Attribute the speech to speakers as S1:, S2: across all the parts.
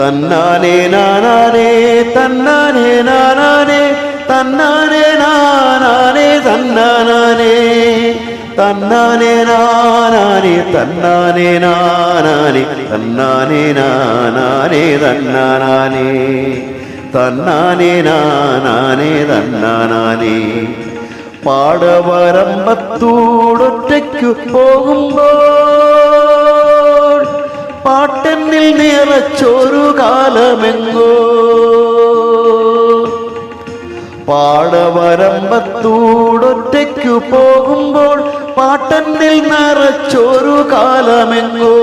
S1: തന്നാനേ നാനാനെ തന്നാനേ നാനാനെ തന്നാനേ നാനാനേ തന്നാനാനേ തന്നാനെ നാനാനെ തന്നാനെ നാനാനെ തന്നാനേ നാനാനേ തന്നാനാനേ തന്നാനേ നാനാനേ തന്നാനാനേ. പാടവരമ്പത്തൂടൊറ്റയ്ക്കു പോകുമ്പോൾ പാട്ടെന്നിൽ നിറച്ചൊരു കാലമെങ്ങോ. പാടവരമ്പത്തൂടൊറ്റയ്ക്കു പോകുമ്പോൾ പാട്ടെന്നിൽ നിറച്ചൊരു കാലമെങ്ങോ.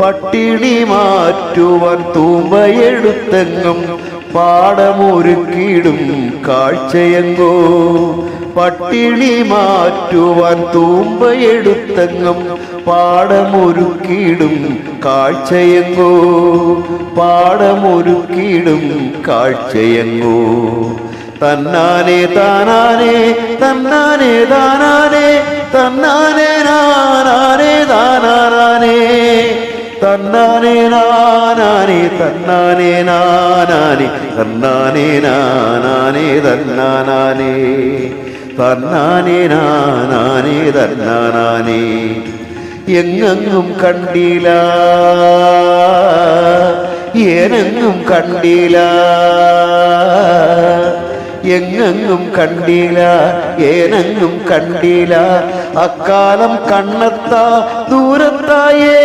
S1: പട്ടിണി മാറ്റുവാൻ തൂമ്പയെടുത്തെങ്ങും പാടമൊരുക്കിടും കാഴ്ചയെങ്ങോ. പട്ടിണി മാറ്റുവാൻ തൂമ്പയെടുത്തെങ്ങും പാടമൊരുക്കിടും കാഴ്ചയെങ്ങോ? പാടമൊരുക്കിയിടും കാഴ്ചയെങ്ങോ? തന്നാനെ താനാനെ തന്നാനെ താനാനെ തന്നാനെ നാനാനെ താനാനാനെ. തന്നാനെ നാനാനെ തന്നാനെ നാനാനെ തന്നാനെ നാനാനേ തന്നാനാനെ. തന്നാനെ നാനാനേ തന്നാനാനെ. എങ്ങെങ്ങും കണ്ടില്ല. ഏനെങ്ങും കണ്ടില്ല. എങ്ങെങ്ങും കണ്ടില്ല. ഏനെങ്ങും കണ്ടില്ല. അക്കാലം കണ്ണത്ത ദൂരത്തായേ.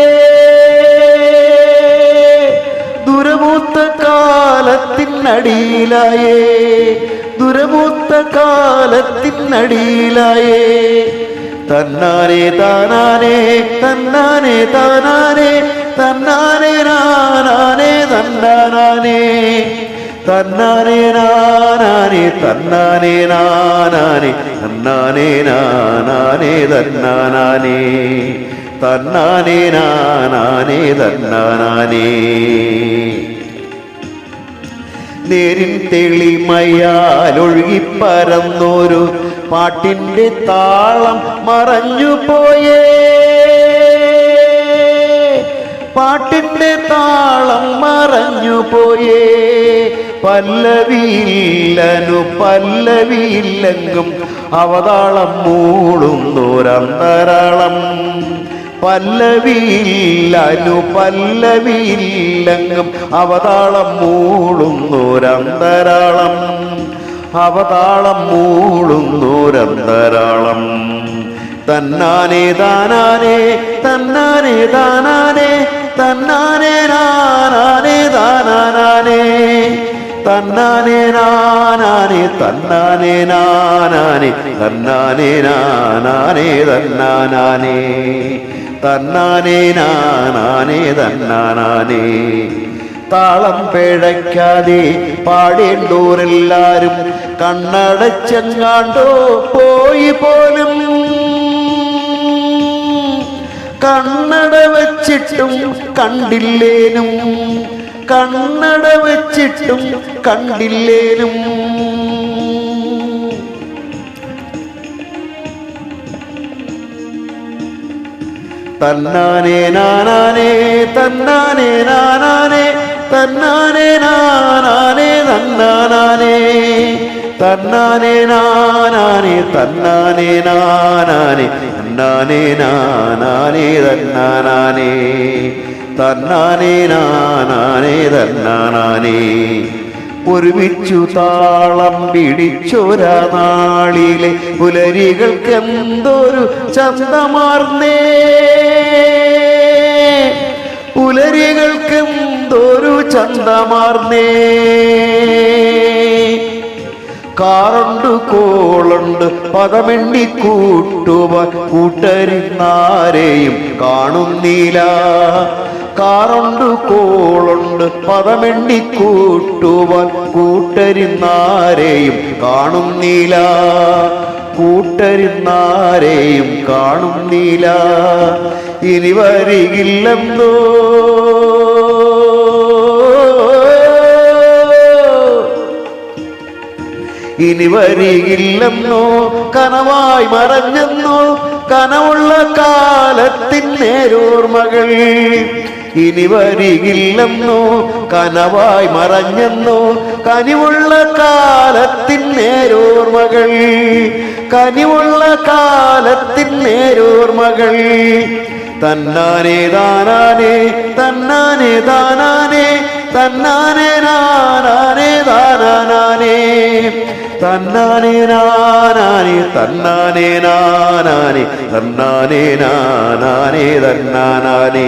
S1: ദുരമൂത്ത കാലത്തിനടിയിലായേ. ദുരമൂത്ത കാലത്തിനടിയിലായേ. തന്നാനെ താനാനെ തന്നാനെ താനാനെ തന്നാനെ നാനാനെ തന്നാനാനെ. തന്നാനെ നാനാനെ തന്നാനെ നാനാനെ തന്നാനെ നാനാനെ തന്നാനാനെ. തന്നാനെ നാനാനെ തന്നാനാനെ. നേരിൻ തെളിമയാൽ പരന്നൊരു പാട്ടിന്റെ താളം മറഞ്ഞു പോയേ. പാട്ടിന്റെ താളം മറഞ്ഞു പോയേ. പല്ലവിയില്ലനു പല്ലവിയില്ലെങ്കും അവതാളം മൂളുന്നൊരന്തരാളം പല്ലവിയില്ലനു പല്ലവിയില്ലെങ്കും അവതാളം മൂളുന്നൊരന്തരാളം അവതാളം മൂളുന്നൊരന്തരാളം തന്നാനെ താനാനെ തന്നാനെ താനാനെ തന്നാനെ നാനാനെ താനാനാനെ. തന്നാനെ നാനാനേ തന്നാനെ നാനാനേ തന്നാനെ നാനാനേ തന്നാനാനെ. തന്നാനെ നാനാനേ തന്നാനാനെ. താളം പിഴയ്ക്കാതെ പാടേണ്ടോരെല്ലാരും കണ്ണടച്ചെങ്ങാണ്ടോ പോയി പോലും. കണ്ണട വച്ചിട്ടും കണ്ടില്ലേനും. കണ്ണട വച്ചിട്ടും കണ്ടില്ലേനും. തന്നാനേ നാനാനേ തന്നാനേ നാനാനെ. തന്നാനെ നാനാനേ നന്നാനാനേ തന്നാനെ നാനാനേ തന്നാനെ നാനാനേ തന്നാനെ നാനാനേ തന്നാനാനേ. തന്നാനെ നാനാനേ തന്നാനാനേ. ഒരുമിച്ചു താളം പിടിച്ചൊരാ നാളിലെ പുലരികൾക്ക് എന്തൊരു ചന്തമാർന്നേ. പുലരികൾക്ക് എന്തൊരു ചന്തമാർന്നേ? കാറുണ്ട് കോളുണ്ട് പദമെണ്ണി കൂട്ടുവാൻ കൂട്ടരിന്നാരെയും കാണുന്നില്ല. കാറുണ്ട് കോളുണ്ട് പദമെണ്ണി കൂട്ടുവാൻ കൂട്ടരിന്നാരെയും കാണുന്നില്ല. കൂട്ടരിന്നാരെയും കാണുന്നില്ല. ഇനി വരികില്ലെന്നോ ഇനി വരികില്ലെന്നോ? കനവായി മറഞ്ഞെന്നോ? കനവുള്ള കാലത്തിൻ നേരോർമകൾ ഇനി വരികില്ലെന്നോ? കനവായി മറഞ്ഞെന്നോ? കനിവുള്ള കാലത്തിൻ നേരോർമകൾ കനിവുള്ള കാലത്തിൻ നേരോർമകൾ തന്നാനെ താനാനേ തന്നാനെ താനാനേ തന്നാനെ നാനാനേ താനാനാനേ. തന്നാനേ നാനാനേ തന്നാനേ നാനാനേ തന്നാനേ നാനാനേ തന്നാനാനേ.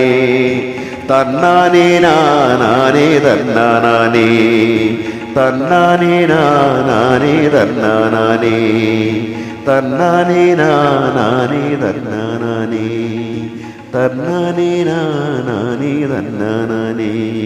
S1: തന്നാനേ നാനാനേ തന്നാനാനേ. തന്നാനേ നാനാനേ തന്നാനാനേ. തന്നാനേ നാനാനേ തന്നാനാനേ. തന്നാനേ നാനാനേ തന്നാനാനേ.